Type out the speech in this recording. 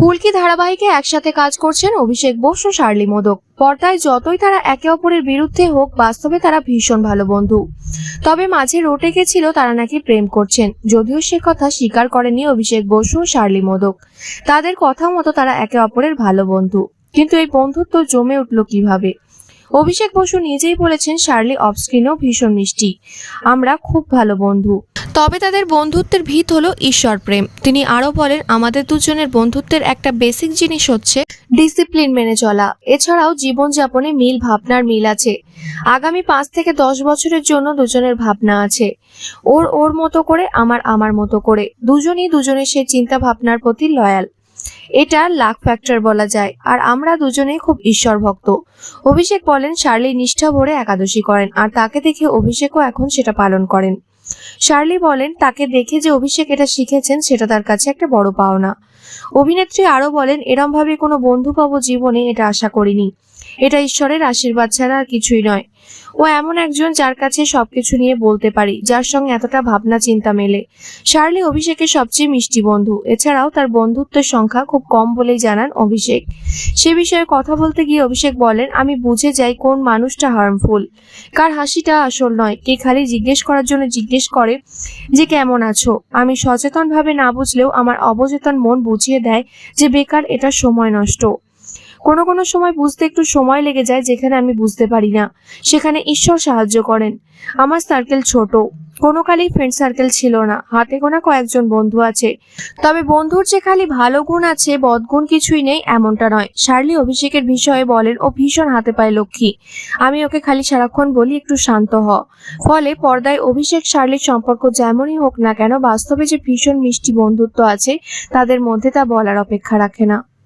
ফুলকি ধারাবাহিকে একসাথে কাজ করছেন অভিষেক বোস ও শার্লি মোদক। পর্দায় যতই তারা একে অপরের বিরুদ্ধে হোক, বাস্তবে তারা ভীষণ ভালো বন্ধু। তবে মাঝে রোটে গেছিল, তারা নাকি প্রেম করছেন। যদিও সে কথা স্বীকার করেনি অভিষেক বসু ও শার্লি মোদক। তাদের কথা মতো তারা একে অপরের ভালো বন্ধু। কিন্তু এই বন্ধুত্ব জমে উঠল কীভাবে? অভিষেক বসু নিজেই বলেছেন শার্লি অফস্ক্রিনেও ভীষণ মিষ্টি। আমরা খুব ভালো বন্ধু। তবে তাদের বন্ধুত্বের ভিত হলো ঈশ্বর প্রেম। তিনি আরও বলেন, আমাদের দুজনের বন্ধুত্বের একটা বেসিক জিনিস হচ্ছে ডিসিপ্লিন মেনে চলা। এছাড়াও জীবনযাপনে মিল ভাবনার মিল আছে। আগামী পাঁচ থেকে দশ বছরের জন্য দুজনের ভাবনা আছে। ওর ওর মতো করে, আমার আমার মতো করে। দুজনই দুজনের সেই চিন্তা ভাবনার প্রতি লয়াল এটা লাখ ফ্যাক্টর বলা যায়। আর আমরা দুজনেই খুব ঈশ্বর ভক্ত অভিষেক বলেন, শার্লি নিষ্ঠা ভরে একাদশী করেন, আর তাকে দেখে অভিষেকও এখন সেটা পালন করেন। শার্লি বলেন, তাকে দেখে যে অভিষেক এটা শিখেছেন, সেটা তার কাছে একটা বড় পাওনা। অভিনেত্রী আরও বলেন এরম ভাবে কোনো বন্ধু পাবো জীবনে, এটা আশা করিনি। এটা ঈশ্বরের আশীর্বাদ ছাড়া আর কিছুই নয়। ও এমন একজন যার কাছে সবকিছু নিয়ে বলতে পারি, যার সঙ্গে এতটা ভাবনা চিন্তা মেলে। শার্লি অভিষেকের সবচেয়ে মিষ্টি বন্ধু। এছাড়াও তার বন্ধুত্বের সংখ্যা খুব কম বলেই জানান অভিষেক। সে বিষয়ে কথা বলতে গিয়ে অভিষেক বলেন, আমি বুঝে যাই কোন মানুষটা হার্মফুল কার হাসিটা আসল নয়। কে খালি জিজ্ঞেস করার জন্য জিজ্ঞেস করে যে কেমন আছো? আমি সচেতনভাবে না বুঝলেও আমার অবচেতন মন বুঝিয়ে দেয় যে বেকার এটা সময় নষ্ট। কোনো কোনো সময় বুঝতে একটু সময় লেগে যায় যেখানে আমি বুঝতে পারি না। সেখানে ঈশ্বর সাহায্য করেন। আমার সার্কেল ছোট। কোনো কালেই ফ্রেন্ড সার্কেল ছিল না। হাতে গোনা কয়েকজন বন্ধু আছে। তবে বন্ধুর যে খালি ভালো গুণ আছে বদগুণ কিছুই নেই এমনটা নয়। শার্লি অভিষেকের বিষয়ে বলেন, ও ভীষণ হাতে পায় লক্ষ্মী। আমি ওকে খালি সারাক্ষণ বলি একটু শান্ত হ। ফলে পর্দায় অভিষেক, শার্লির সম্পর্ক যেমনই হোক না কেন, বাস্তবে যে ভীষণ মিষ্টি বন্ধুত্ব আছে, তাদের মধ্যে তা বলার অপেক্ষা রাখে না।